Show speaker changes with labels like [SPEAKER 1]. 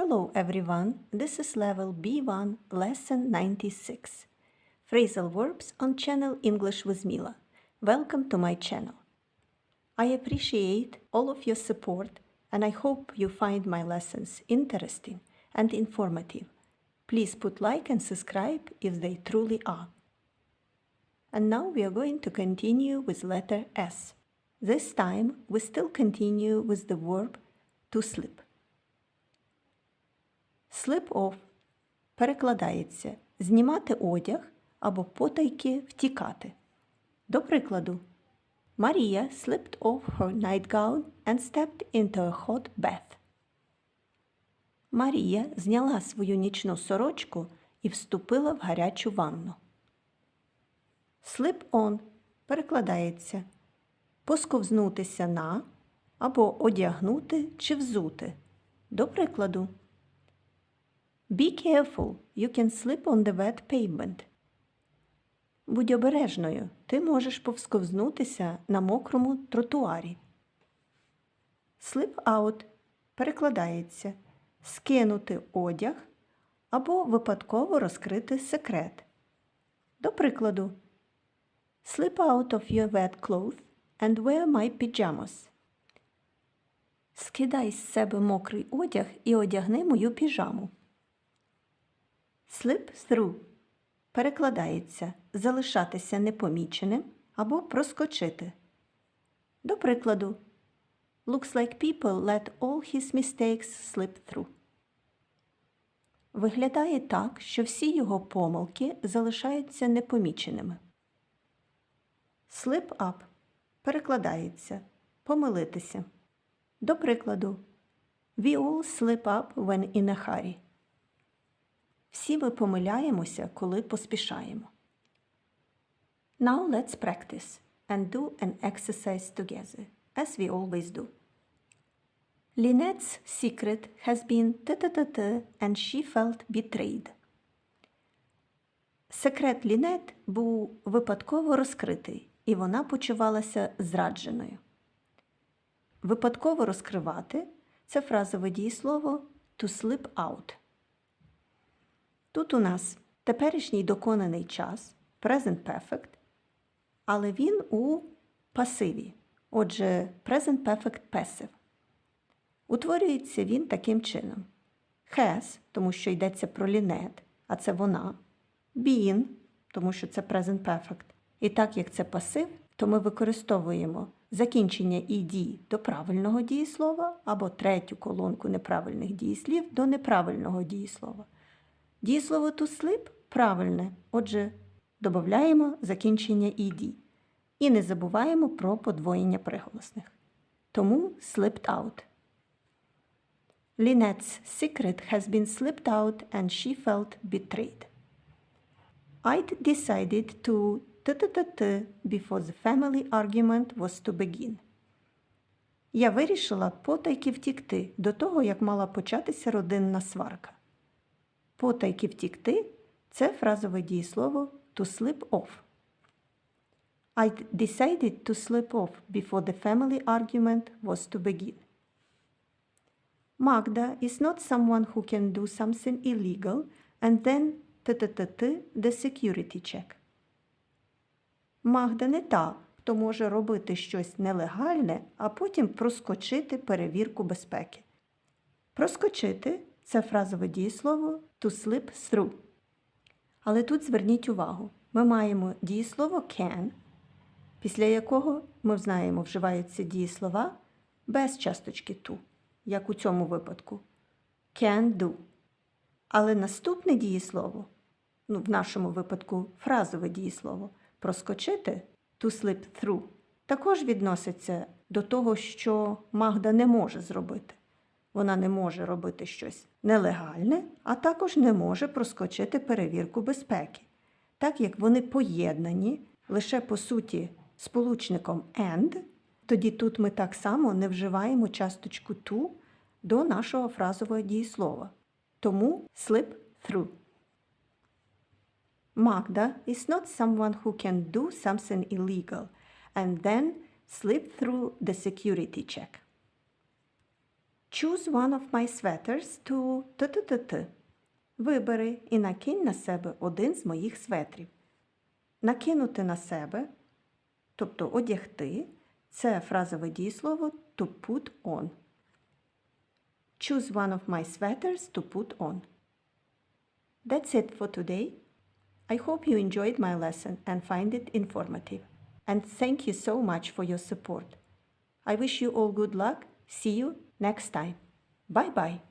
[SPEAKER 1] Hello everyone, this is level B1, lesson 96. Phrasal verbs on channel English with Mila. Welcome to my channel. I appreciate all of your support and I hope you find my lessons interesting and informative. Please put like and subscribe if they truly are. And now we are going to continue with letter S. This time we still continue with the verb to slip. Slip off перекладається знімати одяг або потайки втікати. До прикладу, Марія slipped off her nightgown and stepped into a hot bath. Марія зняла свою нічну сорочку і вступила в гарячу ванну. Slip on перекладається посковзнутися на або одягнути чи взути. До прикладу, Be careful, you can slip on the wet pavement. Будь обережною, ти можеш повсковзнутися на мокрому тротуарі. Slip out перекладається скинути одяг або випадково розкрити секрет. До прикладу, Slip out of your wet clothes and wear my pyjamas. Скидай з себе мокрий одяг і одягни мою піжаму. Slip through перекладається залишатися непоміченим або проскочити. До прикладу, Looks like people let all his mistakes slip through. Виглядає так, що всі його помилки залишаються непоміченими. Slip up перекладається помилитися. До прикладу, We all slip up when in a hurry. Всі ми помиляємося, коли поспішаємо. Now let's practice and do an exercise together, as we always do. Lynette's secret has been t-t-t-t and she felt betrayed. Секрет Лінет був випадково розкритий, і вона почувалася зрадженою. Випадково розкривати це фразове дієслово to slip out. Тут у нас теперішній доконаний час, present perfect, але він у пасиві. Отже, present perfect passive. Утворюється він таким чином: has, тому що йдеться про лінет, а це вона, been, тому що це present perfect. І так як це пасив, то ми використовуємо закінчення «ed» до правильного дієслова або третю колонку неправильних дієслів до неправильного дієслова. Дієслово to slip правильне, отже, додаємо закінчення «ed». І не забуваємо про подвоєння приголосних. Тому slipped out. Lynette's secret has been slipped out and she felt betrayed. I'd decided to t-t-t-t before the family argument was to begin. Я вирішила потайки втікти до того, як мала початися родинна сварка. Потайки втікти це фразове дієслово to slip off. I'd decided to slip off before the family argument was to begin. Magda is not someone who can do something illegal and then t-t-t-t the security check. Магда не та, хто може робити щось нелегальне, а потім проскочити перевірку безпеки. Проскочити це фразове дієслово to slip through. Але тут зверніть увагу, ми маємо дієслово can, після якого ми знаємо, вживаються дієслова без часточки to, як у цьому випадку. Can do. Але наступне дієслово, ну, в нашому випадку фразове дієслово, проскочити to slip through, також відноситься до того, що Магда не може зробити. Вона не може робити щось нелегальне, а також не може проскочити перевірку безпеки, так як вони поєднані лише по суті сполучником and, тоді тут ми так само не вживаємо часточку to до нашого фразового дієслова. Тому slip through. Magda is not someone who can do something illegal and then slip through the security check. Choose one of my sweaters to т-т-т-т. Вибери і накинь на себе один з моїх светрів. Накинути на себе, тобто одягти, це фразове дієслово to put on. Choose one of my sweaters to put on. That's it for today. I hope you enjoyed my lesson and find it informative. And thank you so much for your support. I wish you all good luck. See you next time. Bye bye.